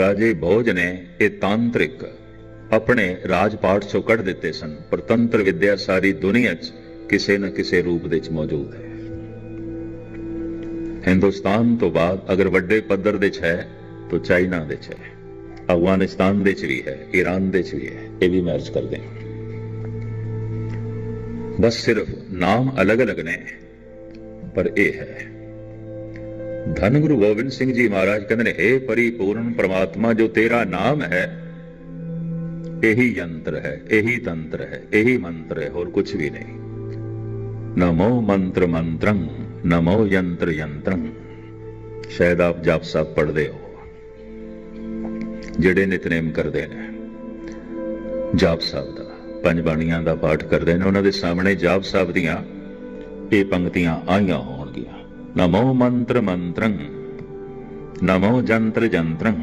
ਰਾਜੇ ਭੋਜ ਨੇ ਇਹ ਤਾਂਤਰਿਕ ਆਪਣੇ ਰਾਜਪਾਟ ਚੋਂ ਕੱਢ ਦਿੱਤੇ ਸਨ, ਪਰ ਤੰਤਰ ਵਿਦਿਆ ਸਾਰੀ ਦੁਨੀਆ 'ਚ ਕਿਸੇ ਨਾ ਕਿਸੇ ਰੂਪ ਦੇ 'ਚ ਮੌਜੂਦ ਹੈ। ਹਿੰਦੁਸਤਾਨ ਤੋਂ ਬਾਅਦ ਅਗਰ ਵੱਡੇ ਪੱਧਰ ਦੇ 'ਚ ਹੈ, ਤਾਂ ਚਾਈਨਾ ਦੇ 'ਚ ਹੈ। ਅਫਗਾਨਿਸਤਾਨ ਦੇ 'ਚ ਵੀ ਹੈ, ਈਰਾਨ ਦੇ 'ਚ ਵੀ ਹੈ, ਇਹ ਵੀ ਮੈਚ ਕਰਦੇ ਹਾਂ। ਬਸ ਸਿਰਫ ਨਾਮ ਅਲੱਗ-ਅਲੱਗ ਨੇ, ਪਰ ਇਹ ਹੈ। ਧੰਨ ਗੁਰੂ ਗੋਬਿੰਦ ਸਿੰਘ ਜੀ ਮਹਾਰਾਜ ਕਹਿੰਦੇ ਨੇ हे ਪਰਿਪੂਰਨ ਪ੍ਰਮਾਤਮਾ ਜੋ ਤੇਰਾ ਨਾਮ ਹੈ ਇਹੀ ਯੰਤਰ ਹੈ ਇਹੀ ਤੰਤਰ ਹੈ ਇਹੀ ਮੰਤਰ ਹੈ ਹੋਰ ਕੁਝ ਵੀ ਨਹੀਂ ਨਮੋ ਮੰਤਰ ਮੰਤਰੰ ਨਮੋ ਯੰਤਰ ਯੰਤਰੰ ਸ਼ਾਇਦ ਆਪ ਜਪ ਸਾਹਿਬ ਪੜ੍ਹਦੇ ਹੋ ਜਿਹੜੇ ਨਿਤਨੇਮ ਕਰਦੇ ਨੇ ਜਾਪ ਸਾਹਿਬ ਦਾ ਪੰਜ ਬਾਣੀਆਂ ਦਾ ਪਾਠ ਕਰਦੇ ਨੇ ਉਹਨਾਂ ਦੇ ਸਾਹਮਣੇ ਜਾਪ ਸਾਹਿਬ ਦੀਆਂ ਇਹ ਪੰਕਤੀਆਂ ਆਈਆਂ ਹੋ ਨਮੋ ਮੰਤਰ ਮੰਤਰੰ ਨਮੋ ਜੰਤਰ ਜੰਤਰੰ